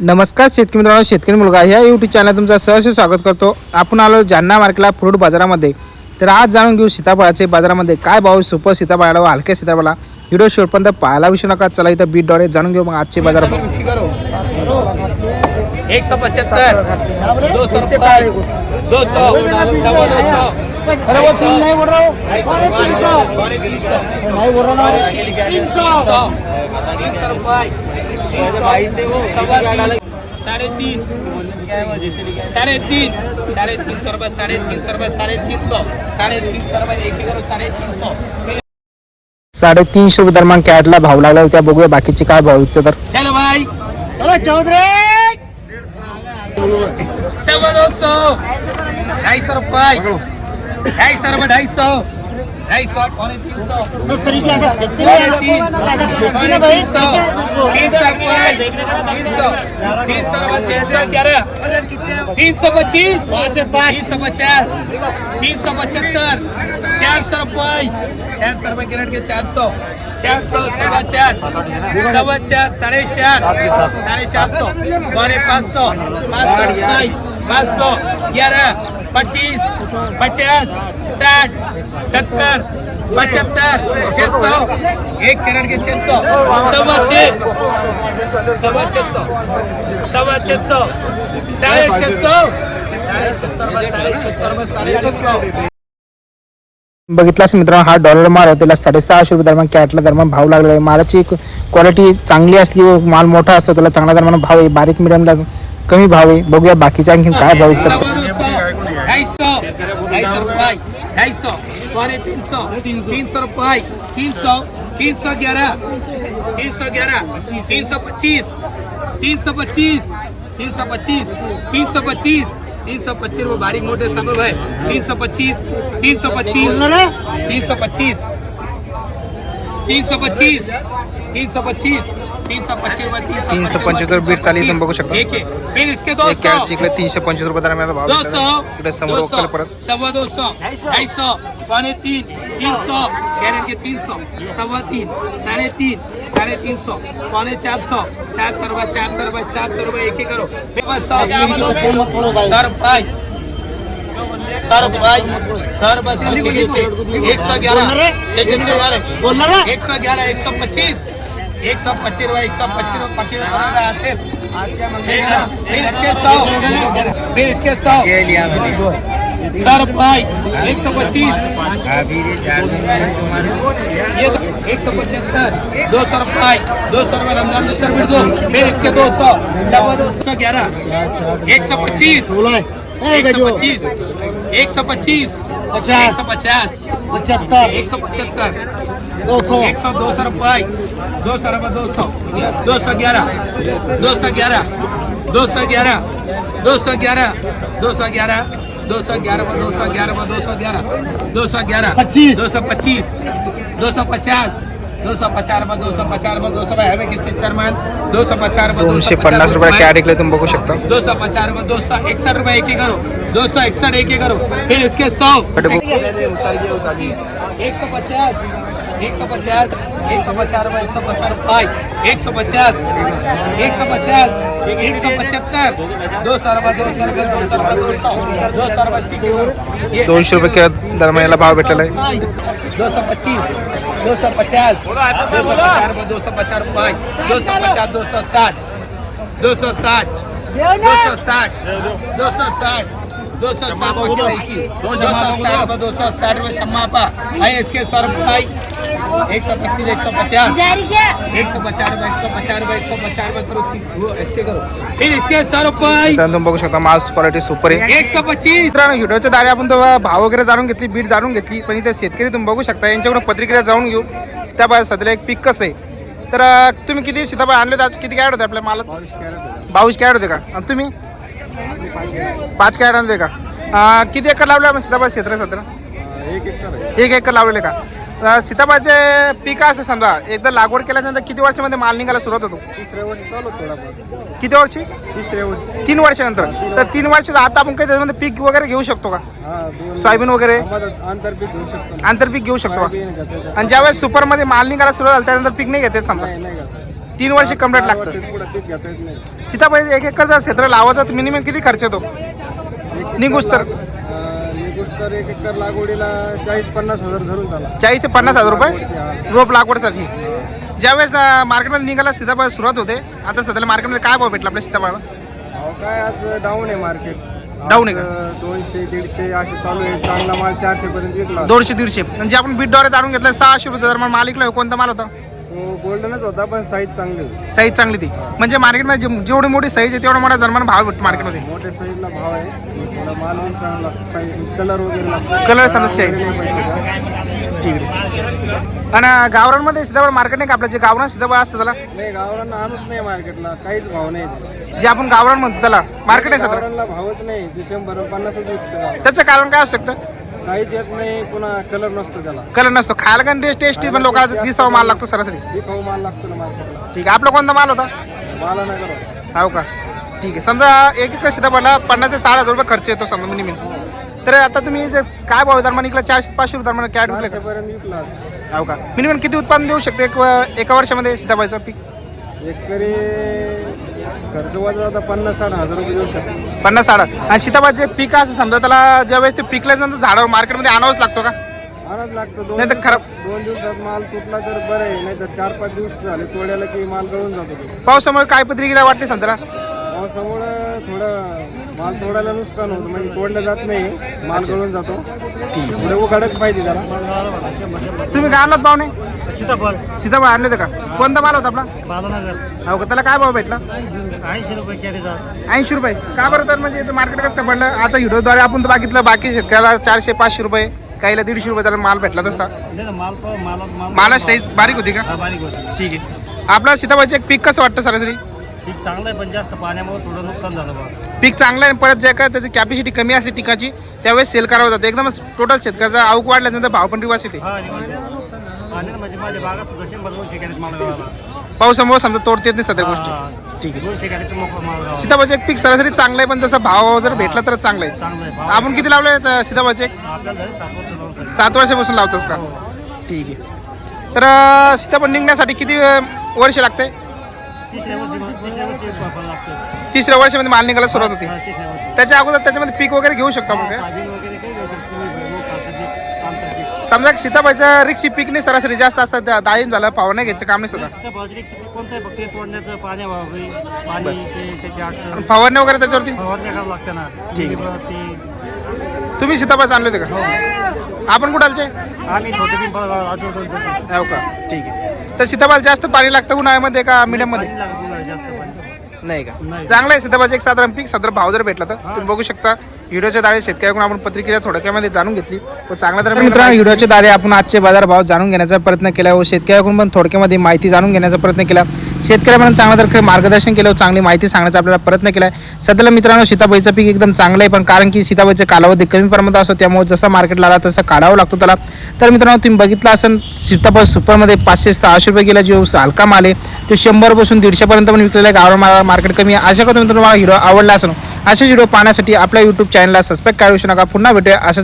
नमस्कार शेतकरी मित्रांनो शेतकरी मुलगा ह्या यूट्यूब चॅनल तुमचं सहर्ष स्वागत करतो. आपण आलो जालना मार्केटला फ्रूट बाजारामध्ये. तर आज जाणून घेऊ सीताफळाचे बाजारामध्ये काय भाव सुपर सीताफळाला व हलक्या सीताफळाला. व्हिडिओ शेवटपर्यंत पाहायला विसरू नका. चला इथं बीटद्वारे जाणून घेऊ मग आजचे बाजार भाव. एक सौ पचहत्तर. दो सौ रुपये. दो सौ. सवा दो सौ अरे वो तीन नहीं बोल रहा हूँ। तीन सौ। नहीं बोल रहा तीन सौ. तीन सौ। रुपये सवा तीन साढ़े तीन. साढ़े तीन साढ़े तीन सौ रुपये साढ़े तीन सौ. रुपये साढ़े तीन सौ साढ़े तीन सौ. रुपये एक करो साढ़े तीन सौ साडेतीनशे रुपये दरम्यान कॅटला भाव लागला त्या बघूया बाकीचे काय भाव विकते तर चलो भाई चलो चौधरी. सवा दो सौ ढाई सौ रुपये. ढाई सौ रुपये ढाई सौ. ढाई सौ पौने तीन सौ तीन पौने तीन सौ तीन सौ रुपये तीन सौ तीन सौ रुपये तीन सौ ग्यारह तीन सौ पच्चीस तीन सौ पचास तीन सौ पचहत्तर चार सौ रुपये चार सौ रुपये गिरट के चार सौ चार सौ सवा चार सवा चार साढ़े चार साढ़े चार सौ पौने पाँच सौ पाँच सौ पाँच सौ ग्यारह पच्चीस पचास साठ सत्तर पचहत्तर छः सौ। एक करोड़ के छः सौ। सवा छः। सवा छः सौ। सवा छः सौ। साढ़े छः सौ। साढ़े छः सौ रुपये साढ़े छः सौ रुपये साढ़े छः सौ। बघितलास मित्रांनो हा डॉलर माल त्याला साडेसहाशे रुपये दरम्यान कॅटला दरम्यान भाव लागला आहे. मालाची क्वालिटी चांगली असली व माल मोठा असतो त्याला चांगला दरम्यान भाव आहे. बारीक मिडियमला कमी भाव आहे. बघूया बाकीच्या आणखी काय भाव विकतात. ढाई सौ ढाई सौ रुपये. ढाई सौ पौने तीन सौ तीन सौ रुपये. तीन सौ तीन सौ ग्यारह तीन सौ ग्यारह तीन सौ पच्चीस. तीन सौ पच्चीस. तीन सौ पच्चीस. तीन सौ पच्चीस. तीन सौ पच्चीस वो बारीक मोटे सब है तीन सौ पच्चीस. तीन सौ पच्चीस तीन सौ पच्चीस. तीन सौ पच्चीस. तीन सौ पच्चीस. तीन सौ पच्चीस तीन सौ 325 रुपये बीट चालली तुम्ही बघू शकता. एक आहे. फिर इसके दो सौ। कॅटची इकडे तीनशे पंचवीस रुपये दरम्यान भाव दो विकतात. सौ इकडे समोर दो वक्कल सौ। परत। सवा दो सौ। ढाई सौ। पौने तीन। तीन सौ। कैरेट के तीन सौ। सवा तीन। साढ़े तीन। साढ़े तीन सौ। पौने चार सौ। चार सौ रुपये चार सौ रुपये चार सौ रुपये एक ही करो। बस सौ। सौ रुपये सौ रुपये सौ रुपये सौ छः छः एक सौ ग्यारह। एक सौ ग्यारह एक सौ पच्चीस। एक सौ पच्चीस रुपये एक सौ पच्चीस रुपये पच्चीस रुपये आसिफ फिर इसके सौ फिर इसके सौ सौ रुपये एक सौ पच्चीस ये एक सौ पचहत्तर दो सौ रुपये दो सौ रुपये रमजान दूसरा फिर दो फिर इसके दो सौ सवा दो सौ ग्यारह एक सौ पच्चीस एक सौ पच्चीस एक सौ पच्चीस एक सौ पचास पचहत्तर एक सौ पचहत्तर दो सौ एक सौ दो सौ रुपये दो सौ रुपये दो सौ दो सौ ग्यारह दो सौ ग्यारह दो सौ ग्यारह दो सौ ग्यारह दो सौ ग्यारह दो सौ ग्यारह दो सौ ग्यारह दो सौ ग्यारह दो सौ ग्यारह पच्चीस। दो सौ पच्चीस दो सौ पचास दो सौ पचास रुपये दो सौ पचास रुपये दो सौ हमें किसके चरमान दो सौ पचास रुपये दोनशे पन्नास रुपये इकडे तुम्ही बघू शकता दो सौ पचास रुपये दो सौ इकसठ रुपये एक ही करो दो सौ इकसठ एक ही करो फिर इसके सौ एक सौ पचास एक सौ पचास एक એકસો પચાસ એકસો પચાસ पचहत्तर दो सौ रुपये दो सौ रुपये दो सौ रुपये दो सौ रुपए के सौ रुपये भाव बैठे दो सौ पच्चीस दो सौ पचास दो सौ पचास रुपए दो सौ पचास रुपए दो सौ पचास दो सौ साठ दो सौ साठ दो सौ साठ दो सौ साठ दो सौ साठ दो सौ साठ रुपए दो सौ साठ रुपए क्षमा पा इसके सौ रुपए एक सौ पच्चीस एक सौ पचास। एक सौ पचास रुपये एक सौ पचास रुपये एक सौ पचास रुपये करो। इसके करो। फिर इसके सौ रुपये। तुम्ही बघू शकता मास क्वालिटी सुपर आहे. एक सौ पच्चीस। व्हिडिओच्या आपण भाव वगैरे जाणून घेतली बीट जाणून घेतली पण इथे शेतकरी तुम्ही बघू शकता यांच्याकडून पत्रिका जाऊन घेऊ. सीताफळ सध्याला एक पीक कसं आहे? तर तुम्ही किती सीताफळ आणले होते आज? किती कॅरेट होते आपल्या मालात? बावीस कॅरेट होते का? आणि तुम्ही? पाच कॅरेट आणले का? किती एकर लावले आपण सीताफळ क्षेत्र सध्या एक एकर एक एकर लावलेले का? सीताफळचे पीक असते समजा एकदा लागवड केल्यानंतर किती वर्षामध्ये माल निघायला सुरुवात होतो? तिसऱ्या वर्षी चालू थोडाफार किती वर्षी? तिसऱ्या वर्षी. तीन वर्षानंतर. तर तीन वर्षात आता आपण काही त्याच्यामध्ये पीक वगैरे घेऊ शकतो का? सोयाबीन वगैरे? आंतरपीक घेऊ शकतो. आंतरपीक घेऊ शकतो का. आणि ज्यावेळेस सुपरमध्ये माल निघायला सुरुवात झाली त्यानंतर पीक नाही घेते समजा. तीन वर्ष कंप्लीट चार लागतं. वर्षात पुढे पीक घेता येत नाही. सीताफळ एक एकरचा क्षेत्र लावायचा मिनिमम किती खर्च येतो? निघूस तर? तर एक एकर लागवडीला चाळीस पन्नास हजार धरून झाला. चाळीस ते पन्नास हजार रुपये? रोप लागवडसाठी. ज्यावेळेस मार्केटमध्ये निघाला सीताफळ सुरुवात होते. आता सध्याला मार्केटमध्ये काय भाव भेटला आपल्या सीताफळाला. अहो, काय आज डाऊन आहे मार्केट Down आहे का? दोनशे दीडशे असे चालू आहे चांगला माल चारशे पर्यंत विकला. दोनशे दीडशे. म्हणजे आपण बीटद्वारे जाणून घेतलं सहाशे रुपये दरम्यान माल विकला कोणता माल होता? तो गोल्डनच होता पण साईज चांगली होती. साईज चांगली ती म्हणजे मार्केटमध्ये जे- जेवढी मोठी साईज आहे तेवढा मोठा दरम्यान भाव भेटतो मार्केटमध्ये मोठ्या साईजला भाव आहे. थोडा माल पण चांगला साईज कलर वगैरे लागतो. Color समस्या आहे. वगैरे नाही पाहिजे ठीक आहे. आणि गावरांमध्ये सीताफळ मार्केट नाही का आपलं? जे गावरान सीताफळ असतं त्याला. नाही गावरांना आणूच नाही मार्केटला काहीच भाव नाही जे आपण गावरान म्हणतो त्याला. मार्केट आहे सध्या. गावरांना भावच नाही. डिसेंबर पन्नासच विकतो त्याचं कारण काय असू शकतं? साईज येत नाही पुन्हा कलर नसतो त्याला. कलर नसतो. खायला कारण टेस्टी पण लोकांचा दिसावा माल लागतो सरासरी. भाऊ माल लागतो ना मार्केटला ठीक आहे. आपला कोणता माल होता? माला नाही करा हो का? ठीक आहे. समजा एक एक सीताफळला पन्नास ते साठ हजार रुपये खर्च येतो समजा मिनिमम तर आता तुम्ही जे काय भाव दरम्यान इकडे चारशे पाचशे रुपये दरम्यान कॅट विकले चारशे पर्यंत विकला का हो का? मिनिमम किती उत्पादन देऊ शकते? एक एका वर्षामध्ये सीताफळचं पीक? एकरी खर्च वजा आता पन्नास साठ हजार रुपये देऊ शकतो. पन्नास साठ आणि सीताफळचे पीक असं समजा त्याला ज्यावेळेस ते पिकल्यानंतर झाडावर मार्केटमध्ये आणावंच लागतो का? आणाच लागतं. दोन नाही तर दिवसात खराब- दोन दिवसात माल तुटला तर बरं आहे नाही तर चार पाच दिवस झाले तोड्याला की माल गळून जातो तो. पावसामुळे काय पत्रिकेला वाटते संत्रा पावसामुळं थोडं माल तोडायला नुकसान होतं. म्हणजे तोडलं जात नाही. माल गळून जातो. पुढे उघडच पाहिजे त्याला. तुम्ही काय आणलात पाहुणे? सीताफळ. सीताफळ आणले होते का? कोणता माल होता आपला? बालानगर. हो का? त्याला काय भाव भेटला? ऐंशी रुपये कॅरी जात ऐंशी रुपये. का बरं तर म्हणजे मार्केट कसं काय पडलं? आता व्हिडिओद्वारे आपण तर बघितलं बाकी शेतकऱ्याला चारशे पाचशे रुपये काहीला दीडशे रुपये त्याला माल भेटला तसा. माल माला माल माला साईज बारीक होती का? हा बारीक होती. ठीक आहे. आपला सीताफळचं एक पीक कसं वाटतं सरासरी? पीक चांगलं आहे पण जास्त पाण्यामुळे थोडं नुकसान झालं बघा. पीक चांगलं आहे परत जे काय त्याची कॅपॅसिटी कमी असते टिकाची त्यावेळेस सेल करावं जातं एकदमच टोटल शेतकऱ्याचा आवक वाढल्यानंतर भाव पण रिवास येते. हा म्हणजे माझ्या बागात सुद्धा शंभर दोनशे कॅरेट माल गावाला. पावसामुळे समजा तोडता येत नाही सध्या गोष्टी. हा. ठीक आहे. दोनशे कॅरेट सीताफळचं एक पीक सरासरी चांगलं आहे पण जसं भाव जर भेटला तर चांगलं आहे. चांगलं आहे भाव आपण किती लावले आपल्याला झाले सात वर्ष नऊ वर्ष. सात वर्षापासून लावतोस का? ठीक आहे. तर अं, सीताफळ निघण्यासाठी किती अं, वर्ष लागते तिसऱ्या वर्षी तिसऱ्या वर्षी वापरायला लागतं. तिसऱ्या वर्षामध्ये माल निघायला सुरुवात होते. हा, तिसऱ्या वर्षी. त्याच्या अगोदर त्याच्यामध्ये पीक वगैरे घेऊ शकतो आपण काय सोयाबीन वगैरे काही घेऊ शकतो तुम्ही भुईमूग, खालचं पीक आमचं पीक समजा सीताफळच्या रिक्षी पीक नाही सरासरी जास्त असं दा- दाळीम झालं पावणे घ्यायचं काम नाही सुद्धा. सीताफळाचं पीक सगळं कोणतं आहे फक्त ते तोडण्याचं पाण्या पाणी बस. ते त्याची अडचण. फवारणी वगैरे त्याच्यावरती? फवारण्या करावं लागतं ना. ठीक आहे. निगं, ते तुम्ही सीताफळ आणले होते का? आपण कुठं आलचे? आम्ही छोटे. हो का? ठीक आहे. तर सीताफळ जास्त पाणी लागतं उन्हाळ्यामध्ये का मीडियममध्ये पाणी लागत नाही जास्त पाणी. नाही का. चांगलं आहे सीताफळचं एक साधारण पीक साधारण भाव जर भेटला तर. तुम्ही बघू शकता व्हिडिओच्या दारे शेतकऱ्याकडून आपण पत्रिकेला थोडक्यामध्ये जाणून घेतली. व चांगल्या तर मित्रांनो व्हिडिओच्या दारे आपण आजचे बाजार भाव जाणून घेण्याचा प्रयत्न केला व शेतकऱ्याकडून पण थोडक्यामध्ये माहिती जाणून घेण्याचा प्रयत्न केला. शेतकऱ्यापर्यंत चांगल्या तर मार्गदर्शन केलं चांगली माहिती सांगण्याचा आपल्याला प्रयत्न केला आहे सध्याला मित्रांनो सीताबाईचं पीक एकदम चांगलं आहे पण कारण की सीताबाईचा कालावधी कमी प्रमाणात असतो त्यामुळे जसा मार्केटला आला तसा काढावा लागतो त्याला. तर मित्रांनो तुम्ही बघितलं असेल सीताबाई सुपरमध्ये पाचशे सहाशे रुपये गेला जो हलका माल आहे तो शंभरपासून दीडशेपर्यंत पण विकलेला आहे. गावाला माल मार्केट कमी आहे. अशा करतो मित्रांनो तुम्हाला हिरो आवडला असेल. असे व्हिडिओ पाहण्यासाठी आपल्या यूट्यूब चॅनलला सबस्क्राईब करू शकू नका. पुन्हा भेटूया असंच